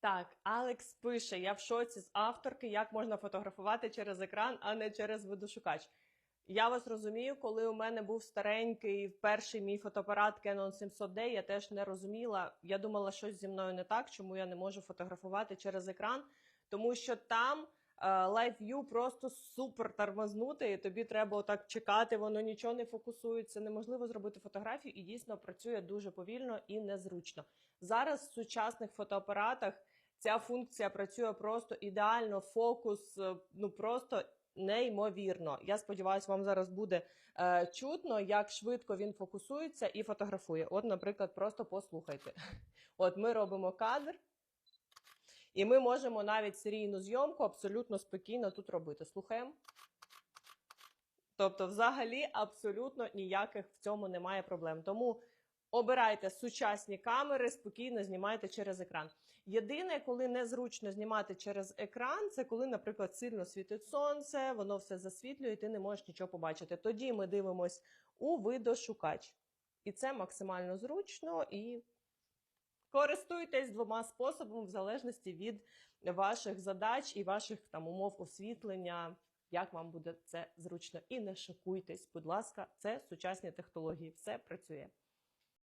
Так, Алекс пише: я в шоці з авторки, як можна фотографувати через екран, а не через видошукач. Я вас розумію, коли у мене був старенький перший мій фотоапарат Canon 700D, я теж не розуміла. Я думала, щось зі мною не так, чому я не можу фотографувати через екран, тому що там е, Live View просто супер тормознути, і тобі треба отак чекати, воно нічого не фокусується. Неможливо зробити фотографію, і дійсно працює дуже повільно і незручно. Зараз в сучасних фотоапаратах ця функція працює просто ідеально, фокус е, ну просто неймовірно. Я сподіваюся, вам зараз буде е, чутно, як швидко він фокусується і фотографує. От, наприклад, просто послухайте. От ми робимо кадр. І ми можемо навіть серійну зйомку абсолютно спокійно тут робити. Слухаємо. Тобто, взагалі, абсолютно ніяких в цьому немає проблем. Тому обирайте сучасні камери, спокійно знімайте через екран. Єдине, коли незручно знімати через екран, це коли, наприклад, сильно світить сонце, воно все засвітлює, і ти не можеш нічого побачити. Тоді ми дивимось у видошукач. І це максимально зручно і користуйтесь двома способами в залежності від ваших задач і ваших там умов освітлення. Як вам буде це зручно? І не шокуйтесь, будь ласка, це сучасні технології, все працює.